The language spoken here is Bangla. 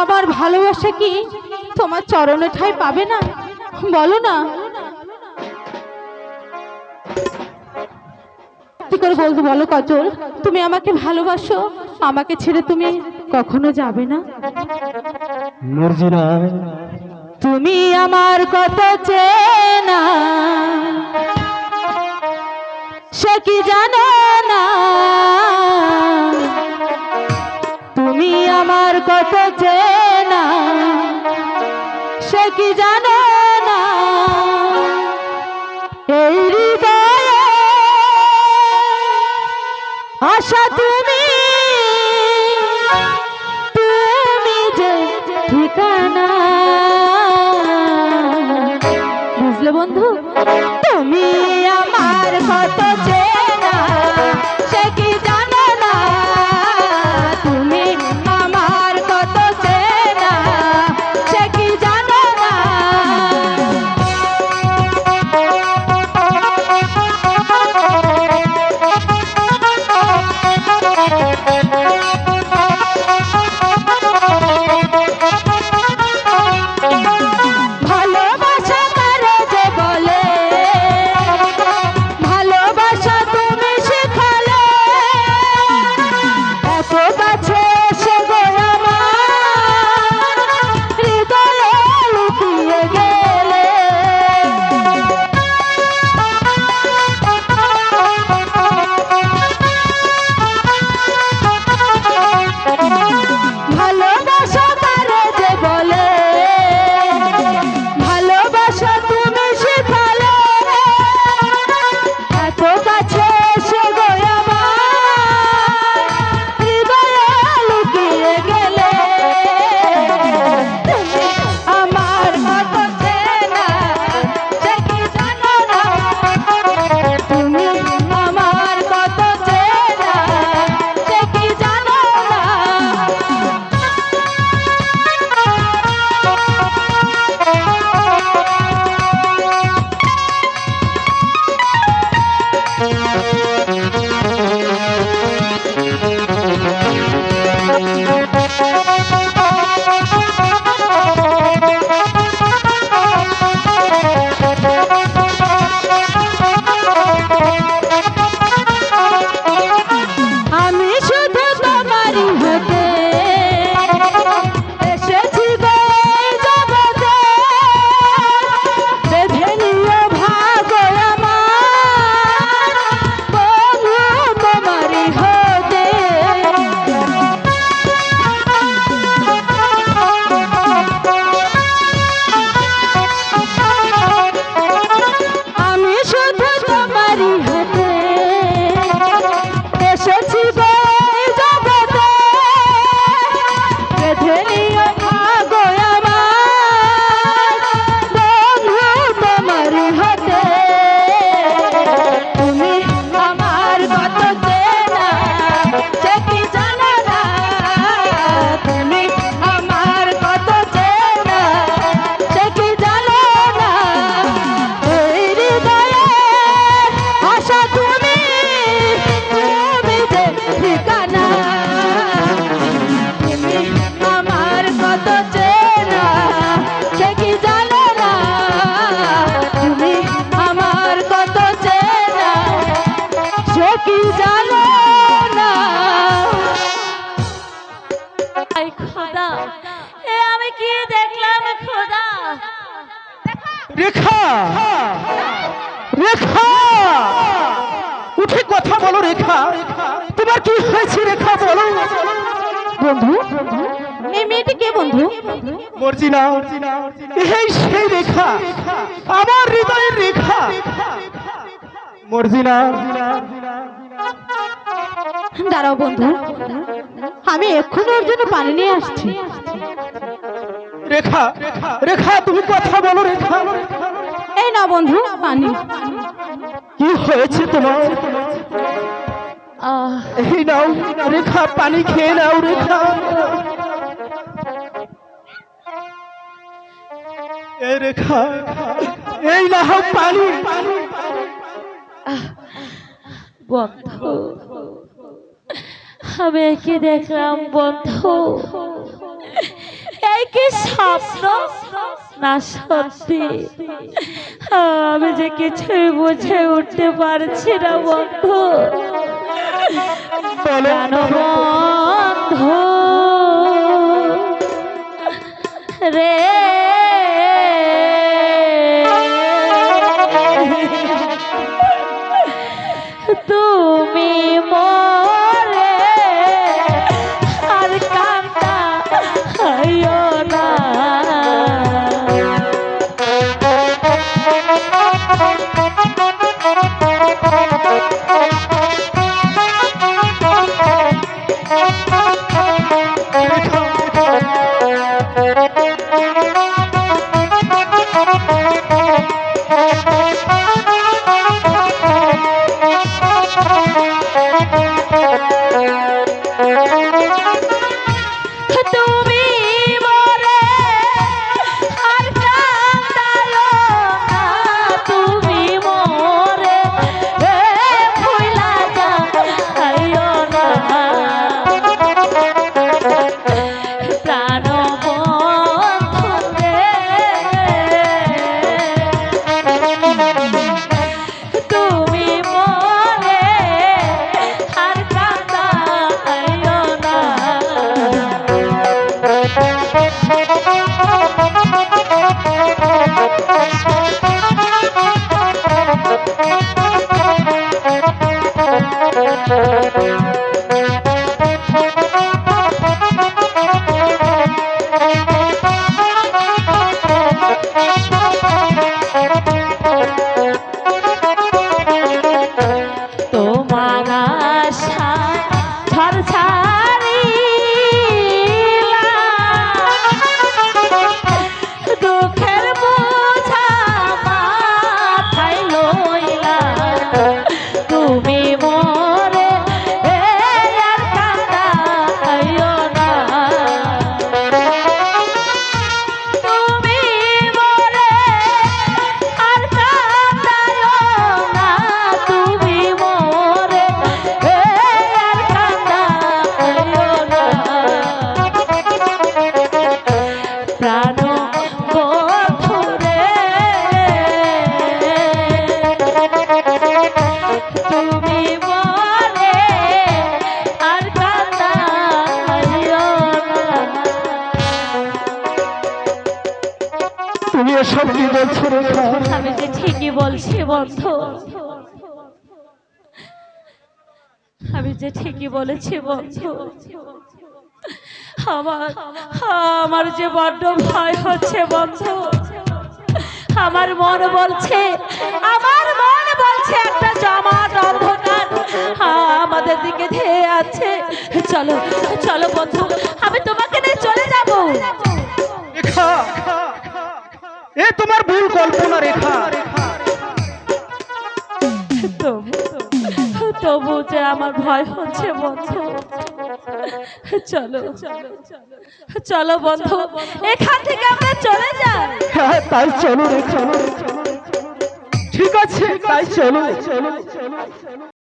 আমার ভালোবাসা কি তোমার চরণে ঠাই পাবে না? বলো না। করে বলব বলো কজল তুমি আমাকে ভালোবাসো আমাকে ছেড়ে তুমি কখনো যাবে না? তুমি আমার কত চেনা সে কি জানো না? তুমি আমার কত চেনা সে কি জানো না? এই হৃদয়ে আশা তুমি বেঁধে নিও রেখা। রেখা। উঠে কথা বলো রেখা। তোমার কি হয়েছে রেখা বলো। বন্ধু? মেয়েটি কে বন্ধু? মর্জিনা। এই সেই রেখা। আমার হৃদয়ের রেখা। মর্জিনা। দাঁড়াও বন্ধু। আমি এক্ষুনি ওর জন্য পানি নিয়ে আসছি। রেখা রেখা তুমি কথা বলো রেখা। এই না বন্ধু পানি। কি হয়েছে তোমার? আহ, এই নাও রেখা পানি খেয়ে নাও রেখা। এই রেখা এই নাও পানি। বন্ধু আমি কি দেখলাম বন্ধু? কি স্বপ্ন না সত্যি। আমি যে কিছুই বুঝে উঠতে পারছি না বন্ধু। প্রাণবন্ধু রে। তুমি মরে তোমার বলছি বন্ধু। আমি যে ঠিকই বলেছি, বন্ধু। আমার আমার যে বড্ড ভয় হচ্ছে, বন্ধু। আমার মন বলছে, আমার মন বলছে, একটা জমাট অন্ধকার আমাদের দিকে ধেয়ে আছে। চলো চলো, বন্ধু, আমি তোমাকে নিয়ে চলে যাব। এ তোমার ভুল কল্পনা, রেখা। তবু যে আমার ভয় হচ্ছে বন্ধু। চলো চলো বন্ধু, এখান থেকে আমরা চলে যাই। হ্যাঁ তাই চলো ঠিক আছে, তাই চলো।